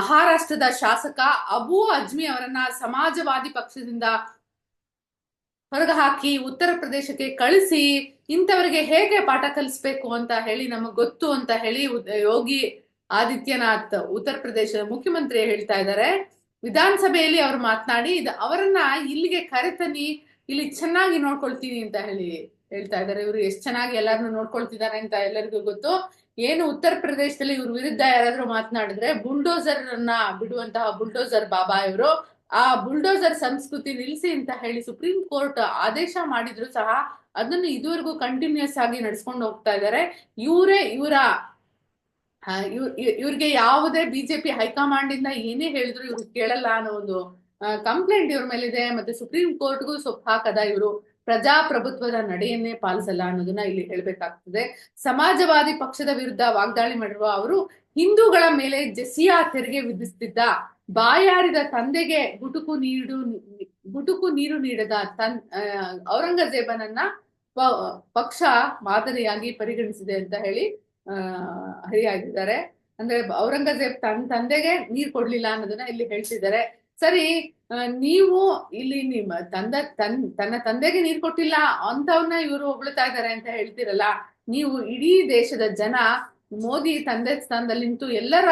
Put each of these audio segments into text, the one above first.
ಮಹಾರಾಷ್ಟ್ರದ ಶಾಸಕ ಅಬು ಅಜ್ಮಿ ಅವರನ್ನ ಸಮಾಜವಾದಿ ಪಕ್ಷದಿಂದ ಹೊರಗೆ ಹಾಕಿ ಉತ್ತರ ಪ್ರದೇಶಕ್ಕೆ ಕಳಿಸಿ, ಇಂಥವರಿಗೆ ಹೇಗೆ ಪಾಠ ಕಲಿಸ್ಬೇಕು ಅಂತ ಹೇಳಿ ನಮಗ್ ಗೊತ್ತು ಅಂತ ಹೇಳಿ ಯೋಗಿ ಆದಿತ್ಯನಾಥ್ ಉತ್ತರ ಪ್ರದೇಶದ ಮುಖ್ಯಮಂತ್ರಿ ಹೇಳ್ತಾ ಇದ್ದಾರೆ. ವಿಧಾನಸಭೆಯಲ್ಲಿ ಅವರು ಮಾತನಾಡಿ, ಇದು ಅವರನ್ನ ಇಲ್ಲಿಗೆ ಕರೆತನಿ ಇಲ್ಲಿ ಚೆನ್ನಾಗಿ ನೋಡ್ಕೊಳ್ತೀನಿ ಅಂತ ಹೇಳಿ ಹೇಳ್ತಾ ಇದ್ದಾರೆ. ಇವರು ಎಷ್ಟ್ ಚೆನ್ನಾಗಿ ಎಲ್ಲಾರನ್ನು ನೋಡ್ಕೊಳ್ತಿದ್ದಾರೆ ಅಂತ ಎಲ್ಲರಿಗೂ ಗೊತ್ತು. ಏನು ಉತ್ತರ ಪ್ರದೇಶದಲ್ಲಿ ಇವ್ರ ವಿರುದ್ಧ ಯಾರಾದ್ರೂ ಮಾತನಾಡಿದ್ರೆ ಬುಲ್ಡೋಸರ್ ಅನ್ನ ಬಿಡುವಂತಹ ಬುಲ್ಡೋಸರ್ ಬಾಬಾ ಇವರು. ಆ ಬುಲ್ಡೋಸರ್ ಸಂಸ್ಕೃತಿ ನಿಲ್ಲಿಸಿ ಅಂತ ಹೇಳಿ ಸುಪ್ರೀಂ ಕೋರ್ಟ್ ಆದೇಶ ಮಾಡಿದ್ರು ಸಹ ಅದನ್ನು ಇದುವರೆಗೂ ಕಂಟಿನ್ಯೂಸ್ ಆಗಿ ನಡ್ಸ್ಕೊಂಡು ಹೋಗ್ತಾ ಇದ್ದಾರೆ. ಇವರೇ ಇವರ ಇವ್ರಿಗೆ ಯಾವುದೇ ಬಿಜೆಪಿ ಹೈಕಮಾಂಡ್ ಇಂದ ಏನೇ ಹೇಳಿದ್ರು ಇವ್ರು ಕೇಳಲ್ಲ ಅನ್ನೋ ಒಂದು ಕಂಪ್ಲೇಂಟ್ ಇವ್ರ ಮೇಲಿದೆ. ಮತ್ತೆ ಸುಪ್ರೀಂ ಕೋರ್ಟ್ಗೂ ಸೊಪ್ಪು ಹಾಕದ ಇವರು. ಪ್ರಜಾಪ್ರಭುತ್ವದ ನಡೆಯನ್ನೇ ಪಾಲಿಸಲ್ಲ ಅನ್ನೋದನ್ನ ಇಲ್ಲಿ ಹೇಳ್ಬೇಕಾಗ್ತದೆ. ಸಮಾಜವಾದಿ ಪಕ್ಷದ ವಿರುದ್ಧ ವಾಗ್ದಾಳಿ ಮಾಡಿರುವ ಅವರು ಹಿಂದೂಗಳ ಮೇಲೆ ಜಸಿಯಾ ತೆರಿಗೆ ವಿಧಿಸುತ್ತಿದ್ದ ಬಾಯಾರಿದ ತಂದೆಗೆ ಗುಟುಕು ನೀಡು, ಗುಟುಕು ನೀರು ನೀಡದ ತನ್ ಔರಂಗಜೇಬನನ್ನ ಪಕ್ಷ ಮಾದರಿಯಾಗಿ ಪರಿಗಣಿಸಿದೆ ಅಂತ ಹೇಳಿ ಅಹ್ ಹರಿಯಾಗಿದ್ದಾರೆ. ಅಂದ್ರೆ ಔರಂಗಜೇಬ್ ತನ್ನ ತಂದೆಗೆ ನೀರ್ ಕೊಡ್ಲಿಲ್ಲ ಅನ್ನೋದನ್ನ ಇಲ್ಲಿ ಹೇಳ್ತಿದ್ದಾರೆ. ಸರಿ ನೀವು ಇಲ್ಲಿ ನಿಮ್ಮ ತಂದ, ತನ್, ತನ್ನ ತಂದೆಗೆ ನೀರ್ ಕೊಟ್ಟಿಲ್ಲ ಅಂತವನ್ನ ಇವರು ಹೊಗಳ್ತಾ ಇದ್ದಾರೆ ಅಂತ ಹೇಳ್ತಿರಲ್ಲ, ನೀವು ಇಡೀ ದೇಶದ ಜನ ಮೋದಿ ತಂದೆ ಸ್ಥಾನದಲ್ಲಿ ನಿಂತು ಎಲ್ಲರ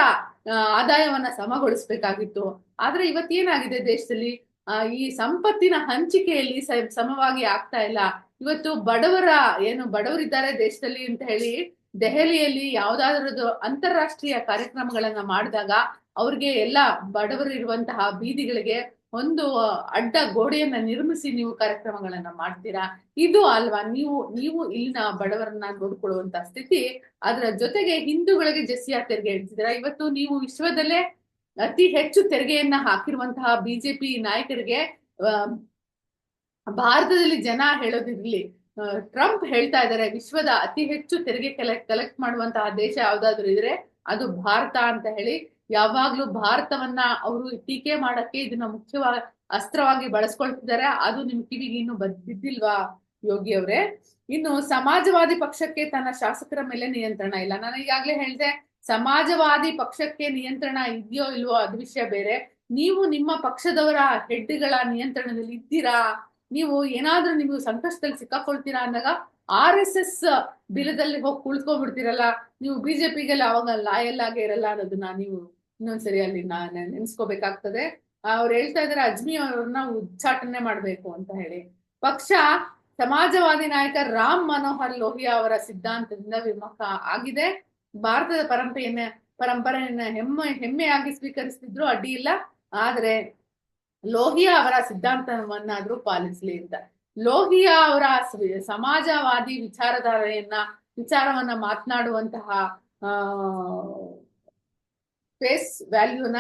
ಆದಾಯವನ್ನ ಸಮಗೊಳಿಸ್ಬೇಕಾಗಿತ್ತು. ಆದ್ರೆ ಇವತ್ತೇನಾಗಿದೆ ದೇಶದಲ್ಲಿ? ಈ ಸಂಪತ್ತಿನ ಹಂಚಿಕೆಯಲ್ಲಿ ಸಮವಾಗಿ ಆಗ್ತಾ ಇಲ್ಲ. ಇವತ್ತು ಬಡವರ, ಏನು ಬಡವರಿದ್ದಾರೆ ದೇಶದಲ್ಲಿ ಅಂತ ಹೇಳಿ ದೆಹಲಿಯಲ್ಲಿ ಯಾವ್ದಾದ್ರದ್ದು ಅಂತಾರಾಷ್ಟ್ರೀಯ ಕಾರ್ಯಕ್ರಮಗಳನ್ನ ಮಾಡಿದಾಗ ಅವ್ರಿಗೆ ಎಲ್ಲ ಬಡವರು ಇರುವಂತಹ ಬೀದಿಗಳಿಗೆ ಒಂದು ಅಡ್ಡ ಗೋಡೆಯನ್ನ ನಿರ್ಮಿಸಿ ನೀವು ಕಾರ್ಯಕ್ರಮಗಳನ್ನ ಮಾಡ್ತೀರಾ? ಇದು ಅಲ್ವಾ? ನೀವು ನೀವು ಇಲ್ಲಿನ ಬಡವರನ್ನ ನೋಡ್ಕೊಳ್ಳುವಂತ ಸ್ಥಿತಿ. ಅದರ ಜೊತೆಗೆ ಹಿಂದೂಗಳಿಗೆ ಜಸಿಯಾ ತೆರಿಗೆ ಇಡ್ತಿದ್ದೀರಾ? ಇವತ್ತು ನೀವು ವಿಶ್ವದಲ್ಲೇ ಅತಿ ಹೆಚ್ಚು ತೆರಿಗೆಯನ್ನ ಹಾಕಿರುವಂತಹ ಬಿಜೆಪಿ ನಾಯಕರಿಗೆ ಭಾರತದಲ್ಲಿ ಜನ ಹೇಳೋದಿರ್ಲಿ. ಟ್ರಂಪ್ ಹೇಳ್ತಾ ಇದ್ದಾರೆ, ವಿಶ್ವದ ಅತಿ ಹೆಚ್ಚು ತೆರಿಗೆ ಕಲೆಕ್ಟ್ ಕಲೆಕ್ಟ್ ಮಾಡುವಂತಹ ದೇಶ ಯಾವ್ದಾದ್ರು ಇದ್ರೆ ಅದು ಭಾರತ ಅಂತ ಹೇಳಿ, ಯಾವಾಗ್ಲೂ ಭಾರತವನ್ನ ಅವರು ಟೀಕೆ ಮಾಡಕ್ಕೆ ಇದನ್ನ ಮುಖ್ಯವಾಗಿ ಅಸ್ತ್ರವಾಗಿ ಬಳಸ್ಕೊಳ್ತಿದ್ದಾರೆ. ಅದು ನಿಮ್ ಕಿವಿಗೆ ಇನ್ನು ಬದ್- ಬಿದ್ದಿಲ್ವಾ ಯೋಗಿ ಅವರೇ? ಇನ್ನು ಸಮಾಜವಾದಿ ಪಕ್ಷಕ್ಕೆ ತನ್ನ ಶಾಸಕರ ಮೇಲೆ ನಿಯಂತ್ರಣ ಇಲ್ಲ. ನಾನು ಈಗಾಗ್ಲೇ ಹೇಳಿದೆ, ಸಮಾಜವಾದಿ ಪಕ್ಷಕ್ಕೆ ನಿಯಂತ್ರಣ ಇದೆಯೋ ಇಲ್ವೋ ಅದು ವಿಷಯ ಬೇರೆ. ನೀವು ನಿಮ್ಮ ಪಕ್ಷದವರ ಹೆಡ್ಗಳ ನಿಯಂತ್ರಣದಲ್ಲಿ ಇದ್ದೀರಾ? ನೀವು ಏನಾದ್ರೂ ನೀವು ಸಂಕಷ್ಟದಲ್ಲಿ ಸಿಕ್ಕಾಕೊಳ್ತೀರಾ ಅಂದಾಗ ಆರ್ ಎಸ್ ಎಸ್ ಬಿಲದಲ್ಲಿ ಹೋಗಿ ಕುಳಿತ್ಕೊಂಡ್ಬಿಡ್ತೀರಲ್ಲ ನೀವು ಬಿಜೆಪಿಗೆಲ್ಲ ಅವಾಗ ಲಾಯಲ್ ಆಗೇ ಇರಲ್ಲ ಅನ್ನೋದನ್ನ ನೀವು ಇನ್ನೊಂದ್ಸರಿ ಅಲ್ಲಿ ನಾನ್ ನೆನ್ಸ್ಕೋಬೇಕಾಗ್ತದೆ. ಅವ್ರು ಹೇಳ್ತಾ ಇದಾರೆ, ಅಜ್ಮಿ ಅವ್ರನ್ನ ಉಚ್ಚಾಟನೆ ಮಾಡ್ಬೇಕು ಅಂತ ಹೇಳಿ. ಪಕ್ಷ ಸಮಾಜವಾದಿ ನಾಯಕ ರಾಮ್ ಮನೋಹರ್ ಲೋಹಿಯಾ ಅವರ ಸಿದ್ಧಾಂತದಿಂದ ವಿಮುಖ ಆಗಿದೆ. ಭಾರತದ ಪರಂಪರೆಯನ್ನ ಪರಂಪರೆಯನ್ನ ಹೆಮ್ಮೆ, ಹೆಮ್ಮೆಯಾಗಿ ಸ್ವೀಕರಿಸ್ತಿದ್ರು ಅಡ್ಡಿ ಇಲ್ಲ. ಆದ್ರೆ ಲೋಹಿಯಾ ಅವರ ಸಿದ್ಧಾಂತವನ್ನಾದ್ರೂ ಪಾಲಿಸ್ಲಿ ಅಂತ. ಲೋಹಿಯಾ ಅವರ ಸಮಾಜವಾದಿ ವಿಚಾರಧಾರೆಯನ್ನ, ವಿಚಾರವನ್ನ ಮಾತನಾಡುವಂತಹ, ಆ, ಫೇಸ್ ವ್ಯಾಲ್ಯೂನ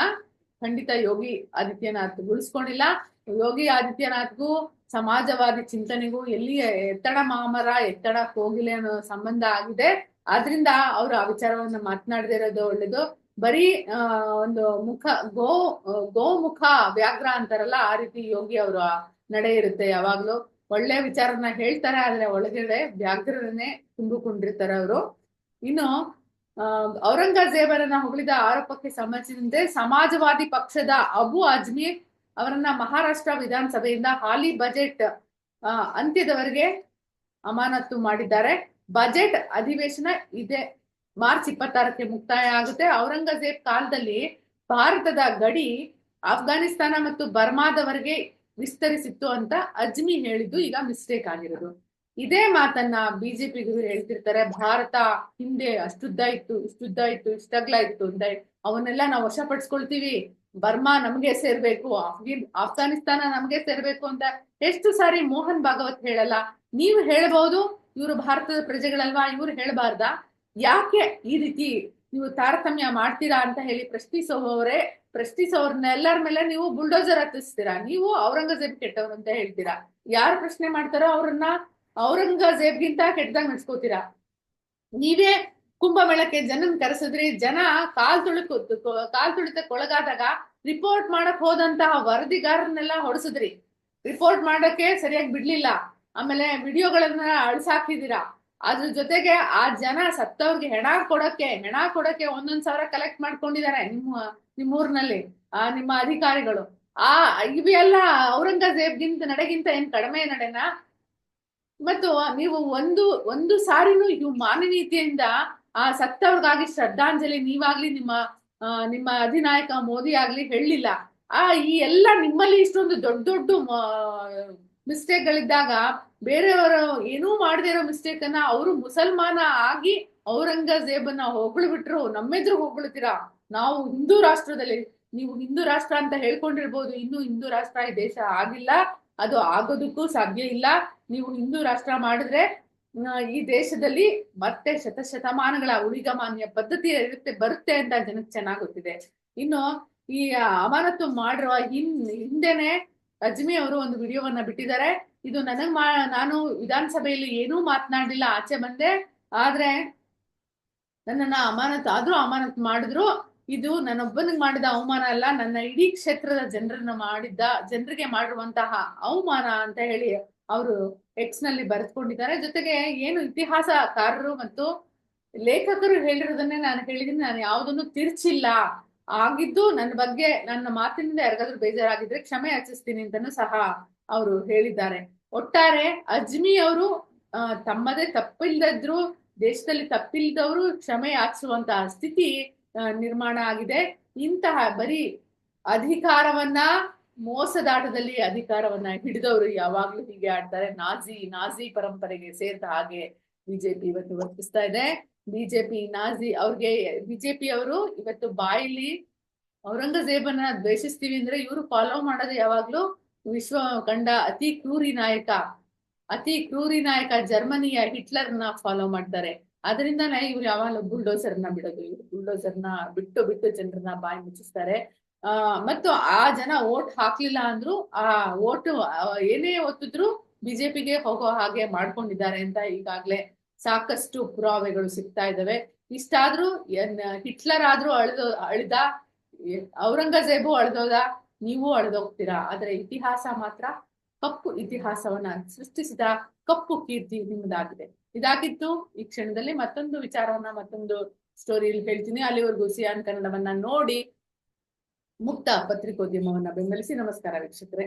ಖಂಡಿತ ಯೋಗಿ ಆದಿತ್ಯನಾಥ್ ಉಳಿಸ್ಕೊಂಡಿಲ್ಲ. ಯೋಗಿ ಆದಿತ್ಯನಾಥ್ಗೂ, ಸಮಾಜವಾದಿ ಚಿಂತನೆಗೂ ಎಲ್ಲಿ ಎತ್ತಡ ಮಾಮರ, ಎತ್ತಡ ಕೋಗಿಲೆ ಅನ್ನೋ ಸಂಬಂಧ ಆಗಿದೆ. ಆದ್ರಿಂದ ಅವರು ಆ ವಿಚಾರವನ್ನ ಮಾತನಾಡದೇ ಇರೋದು ಒಳ್ಳೇದು. ಬರೀ ಒಂದು ಮುಖ, ಗೋ, ಗೋಮುಖ ವ್ಯಾಘ್ರ ಅಂತಾರಲ್ಲ, ಆ ರೀತಿ ಯೋಗಿ ಅವರು ನಡೆ ಇರುತ್ತೆ ಯಾವಾಗ್ಲೂ. ಒಳ್ಳೆ ವಿಚಾರನ ಹೇಳ್ತಾರೆ, ಆದ್ರೆ ಒಳಗಡೆ ವ್ಯಾಘ್ರನೇ ತುಂಬಿಕೊಂಡಿರ್ತಾರೆ ಅವರು. ಇನ್ನು ಔರಂಗಜೇಬರನ್ನ ಹೊಗಳಿದ ಆರೋಪಕ್ಕೆ ಸಂಬಂಧಿಸಿದಂತೆ ಸಮಾಜವಾದಿ ಪಕ್ಷದ ಅಬು ಅಜ್ಮೀರ್ ಅವರನ್ನ ಮಹಾರಾಷ್ಟ್ರ ವಿಧಾನಸಭೆಯಿಂದ ಹಾಲಿ ಬಜೆಟ್ ಅಂತ್ಯದವರೆಗೆ ಅಮಾನತು ಮಾಡಿದ್ದಾರೆ. ಬಜೆಟ್ ಅಧಿವೇಶನ ಇದೆ. ಮಾರ್ಚ್ ಇಪ್ಪತ್ತಾರಕ್ಕೆ ಮುಕ್ತಾಯ ಆಗುತ್ತೆ. ಔರಂಗಜೇಬ್ ಕಾಲದಲ್ಲಿ ಭಾರತದ ಗಡಿ ಅಫ್ಘಾನಿಸ್ತಾನ ಮತ್ತು ಬರ್ಮಾದವರೆಗೆ ವಿಸ್ತರಿಸಿತ್ತು ಅಂತ ಅಜ್ಮಿ ಹೇಳಿದ್ದು ಈಗ ಮಿಸ್ಟೇಕ್ ಆಗಿರೋದು. ಇದೇ ಮಾತನ್ನ ಬಿಜೆಪಿಗರು ಹೇಳ್ತಿರ್ತಾರೆ, ಭಾರತ ಹಿಂದೆ ಅಷ್ಟುದ್ದ ಇತ್ತು, ಇಷ್ಟುದ್ದ ಇತ್ತು, ಇಷ್ಟಗ್ಲ ಇತ್ತು ಅಂತ ಅವನ್ನೆಲ್ಲ ನಾವು ವಶಪಡಿಸ್ಕೊಳ್ತೀವಿ. ಬರ್ಮಾ ನಮ್ಗೆ ಸೇರ್ಬೇಕು ಅಫ್ಘಿನ್ ಅಫ್ಘಾನಿಸ್ತಾನ ನಮ್ಗೆ ಸೇರ್ಬೇಕು ಅಂತ ಎಷ್ಟು ಸಾರಿ ಮೋಹನ್ ಭಾಗವತ್ ಹೇಳಲ್ಲ. ನೀವು ಹೇಳಬಹುದು ಇವರು ಭಾರತದ ಪ್ರಜೆಗಳಲ್ವಾ, ಇವ್ರು ಹೇಳ್ಬಾರ್ದಾ? ಯಾಕೆ ಈ ರೀತಿ ನೀವು ತಾರತಮ್ಯ ಮಾಡ್ತೀರಾ ಅಂತ ಹೇಳಿ ಪ್ರಶ್ನಿಸುವವರೇ ಪ್ರಶ್ನಿಸೋರ್ನ ಎಲ್ಲರ ಮೇಲೆ ನೀವು ಬುಲ್ಡೋಸರ್ ಹತ್ತಿಸ್ತೀರಾ? ನೀವು ಔರಂಗಜೇಬ್ ಕೆಟ್ಟವ್ರು ಅಂತ ಹೇಳ್ತೀರಾ? ಯಾರು ಪ್ರಶ್ನೆ ಮಾಡ್ತಾರೋ ಅವ್ರನ್ನ ಔರಂಗಜೇಬ್ಗಿಂತ ಕೆಟ್ಟದಾಗ ನಡ್ಸ್ಕೋತೀರಾ? ನೀವೇ ಕುಂಭಮೇಳಕ್ಕೆ ಜನನ್ ಕರೆಸಿದ್ರಿ, ಜನ ಕಾಲ್ ತುಳಿಕು, ಕಾಲ್ ತುಳಿತಕ್ಕೆ ಒಳಗಾದಾಗ ರಿಪೋರ್ಟ್ ಮಾಡಕ್ ಹೋದಂತಹ ವರದಿಗಾರನ್ನೆಲ್ಲ ಹೊಡೆಸಿದ್ರಿ. ರಿಪೋರ್ಟ್ ಮಾಡಕ್ಕೆ ಸರಿಯಾಗಿ ಬಿಡ್ಲಿಲ್ಲ. ಆಮೇಲೆ ವಿಡಿಯೋಗಳನ್ನ ಅಳ್ಸಾಕಿದೀರಾ ಅದ್ರ ಜೊತೆಗೆ ಆ ಜನ ಸತ್ತವ್ರಿಗೆ ಹೆಣ ಕೊಡಕ್ಕೆ ಹೆಣ ಕೊಡಕ್ಕೆ ಒಂದೊಂದ್ ಸಾವಿರ ಕಲೆಕ್ಟ್ ಮಾಡ್ಕೊಂಡಿದ್ದಾರೆ ನಿಮ್ಮ, ನಿಮ್ಮೂರ್ನಲ್ಲಿ, ಆ, ನಿಮ್ಮ ಅಧಿಕಾರಿಗಳು. ಆ ಇವೆಲ್ಲ ಔರಂಗಜೇಬ್ಗಿಂತ, ನಡೆಗಿಂತ ಏನ್ ಕಡಿಮೆ ನಡೆನಾ? ಮತ್ತು ನೀವು ಒಂದು ಒಂದು ಸಾರಿನೂ ಇವು ಮಾನವೀಯತೆಯಿಂದ ಆ, ಸತ್ತವ್ರಿಗಾಗಿ ಶ್ರದ್ಧಾಂಜಲಿ ನೀವಾಗ್ಲಿ ನಿಮ್ಮ ನಿಮ್ಮ ಅಧಿನಾಯಕ ಮೋದಿ ಆಗ್ಲಿ ಹೇಳಲಿಲ್ಲ. ಆ, ಈ ಎಲ್ಲ ನಿಮ್ಮಲ್ಲಿ ಇಷ್ಟೊಂದು ದೊಡ್ಡ ದೊಡ್ಡ ಮಿಸ್ಟೇಕ್ ಗಳಿದ್ದಾಗ ಬೇರೆಯವರು ಏನೂ ಮಾಡದೇ ಇರೋ ಮಿಸ್ಟೇಕ್ ಅನ್ನ ಅವರು ಮುಸಲ್ಮಾನ ಆಗಿ ಔರಂಗಜೇಬನ್ನ ಹೊಗಳ್ಬಿಟ್ರು, ನಮ್ಮೆದ್ರು ಹೊಗಳ್ತೀರಾ? ನಾವು ಹಿಂದೂ ರಾಷ್ಟ್ರದಲ್ಲಿ, ನೀವು ಹಿಂದೂ ರಾಷ್ಟ್ರ ಅಂತ ಹೇಳ್ಕೊಂಡಿರ್ಬೋದು, ಇನ್ನು ಹಿಂದೂ ರಾಷ್ಟ್ರ ಈ ದೇಶ ಆಗಿಲ್ಲ, ಅದು ಆಗೋದಕ್ಕೂ ಸಾಧ್ಯ ಇಲ್ಲ. ನೀವು ಹಿಂದೂ ರಾಷ್ಟ್ರ ಮಾಡಿದ್ರೆ ಈ ದೇಶದಲ್ಲಿ ಮತ್ತೆ ಶತಶತಮಾನಗಳ ಉಳಿಗಮಾನ್ಯ ಪದ್ಧತಿ ಇರುತ್ತೆ, ಬರುತ್ತೆ ಅಂತ ಜನಕ್ಕೆ ಚೆನ್ನಾಗಿ ಗೊತ್ತಿದೆ. ಇನ್ನು ಈ ಅಮಾನತು ಮಾಡಿರುವ ಹಿಂದ್ ಹಿಂದೆನೆ ಅಜ್ಮಿ ಅವರು ಒಂದು ವಿಡಿಯೋವನ್ನ ಬಿಟ್ಟಿದ್ದಾರೆ. ಇದು ನನಗ್ ಮಾ, ನಾನು ವಿಧಾನಸಭೆಯಲ್ಲಿ ಏನೂ ಮಾತನಾಡಲಿಲ್ಲ ಆಚೆ ಬಂದೆ. ಆದ್ರೆ ನನ್ನನ್ನ ಅಮಾನತ್, ಆದ್ರೂ ಅಮಾನತ್ ಮಾಡಿದ್ರು. ಇದು ನನ್ನೊಬ್ಬನಿಗೆ ಮಾಡಿದ ಅವಮಾನ ಅಲ್ಲ, ನನ್ನ ಇಡೀ ಕ್ಷೇತ್ರದ ಜನರನ್ನ ಮಾಡಿದ್ದ, ಜನರಿಗೆ ಮಾಡಿರುವಂತಹ ಅವಮಾನ ಅಂತ ಹೇಳಿ ಅವರು ಎಕ್ಸ್ನಲ್ಲಿ ಬರೆದುಕೊಂಡಿದ್ದಾರೆ. ಜೊತೆಗೆ ಏನು ಇತಿಹಾಸಕಾರರು ಮತ್ತು ಲೇಖಕರು ಹೇಳಿರೋದನ್ನೇ ನಾನು ಹೇಳಿದೀನಿ ನಾನು ಯಾವುದನ್ನು ತಿರ್ಚಿಲ್ಲ. ಆಗಿದ್ದು ನನ್ನ ಬಗ್ಗೆ, ನನ್ನ ಮಾತಿನಿಂದ ಯಾರಿಗಾದ್ರೂ ಬೇಜಾರಾಗಿದ್ರೆ ಕ್ಷಮೆ ಯಾಚಿಸ್ತೀನಿ ಅಂತಾನೂ ಸಹ ಅವರು ಹೇಳಿದ್ದಾರೆ. ಒಟ್ಟಾರೆ ಅಜ್ಮಿ ಅವರು ತಮ್ಮದೇ ತಪ್ಪಿಲ್ದಿದ್ರು, ದೇಶದಲ್ಲಿ ತಪ್ಪಿಲ್ದವರು ಕ್ಷಮೆ ಯಾಚಿಸುವಂತಹ ಸ್ಥಿತಿ ನಿರ್ಮಾಣ ಆಗಿದೆ. ಇಂತಹ ಬರೀ ಅಧಿಕಾರವನ್ನ ಮೋಸದಾಟದಲ್ಲಿ ಅಧಿಕಾರವನ್ನ ಹಿಡಿದವರು ಯಾವಾಗ್ಲೂ ಹೀಗೆ ಆಡ್ತಾರೆ. ನಾಜಿ ನಾಜಿ ಪರಂಪರೆಗೆ ಸೇರಿದ ಹಾಗೆ ಬಿಜೆಪಿ ಇವತ್ತು ವರ್ತಿಸ್ತಾ ಇದೆ. ಬಿಜೆಪಿ, ನಾಜಿ ಅವ್ರಿಗೆ, ಬಿಜೆಪಿ ಅವರು ಇವತ್ತು ಬಾಯಿಲಿ ಔರಂಗಜೇಬನ್ನ ದ್ವೇಷಿಸ್ತೀವಿ ಅಂದ್ರೆ ಇವರು ಫಾಲೋ ಮಾಡೋದು ಯಾವಾಗ್ಲೂ ವಿಶ್ವ ಕಂಡ ಅತಿ ಕ್ರೂರಿ ನಾಯಕ, ಅತಿ ಕ್ರೂರಿ ನಾಯಕ ಜರ್ಮನಿಯ ಹಿಟ್ಲರ್ನ ಫಾಲೋ ಮಾಡ್ತಾರೆ. ಅದರಿಂದಾನೇ ಇವ್ರು ಯಾವಾಗಲೂ ಬುಲ್ಡೋಸರ್ನ ಬಿಡೋದು, ಇವ್ರು ಬುಲ್ಡೋಸರ್ನ ಬಿಟ್ಟು ಬಿಟ್ಟು ಜನರನ್ನ ಬಾಯಿ ಮುಚ್ಚಿಸ್ತಾರೆ. ಆ, ಮತ್ತು ಆ ಜನ ಓಟ್ ಹಾಕ್ಲಿಲ್ಲ ಅಂದ್ರು, ಆ ಓಟು ಏನೇ ಒತ್ತಿದ್ರು ಬಿಜೆಪಿಗೆ ಹೋಗೋ ಹಾಗೆ ಮಾಡ್ಕೊಂಡಿದ್ದಾರೆ ಅಂತ ಈಗಾಗ್ಲೇ ಸಾಕಷ್ಟು ಪುರಾವೆಗಳು ಸಿಗ್ತಾ ಇದಾವೆ ಇಷ್ಟಾದ್ರೂ ಹಿಟ್ಲರ್ ಆದ್ರೂ ಅಳ್ದೋ, ಅಳ್ದ ಔರಂಗಜೇಬು ಅಳ್ದೋದ ನೀವು ಅಳ್ದೋಗ್ತೀರಾ? ಆದರೆ ಇತಿಹಾಸ ಮಾತ್ರ ಕಪ್ಪು ಇತಿಹಾಸವನ್ನ ಸೃಷ್ಟಿಸಿದ ಕಪ್ಪು ಕೀರ್ತಿ ನಿಮ್ಮದಾಗಿದೆ. ಇದಾಗಿತ್ತು ಈ ಕ್ಷಣದಲ್ಲಿ ಮತ್ತೊಂದು ವಿಚಾರವನ್ನ, ಮತ್ತೊಂದು ಸ್ಟೋರಿಯಲ್ಲಿ ಹೇಳ್ತೀನಿ. ಅಲ್ಲಿವರೆಗೂ ಸಿಯಾನ್ ಕನ್ನಡವನ್ನ ನೋಡಿ ಮುಕ್ತ ಪತ್ರಿಕೋದ್ಯಮವನ್ನ ಬೆಂಬಲಿಸಿ ನಮಸ್ಕಾರ ವೀಕ್ಷಕರೇ.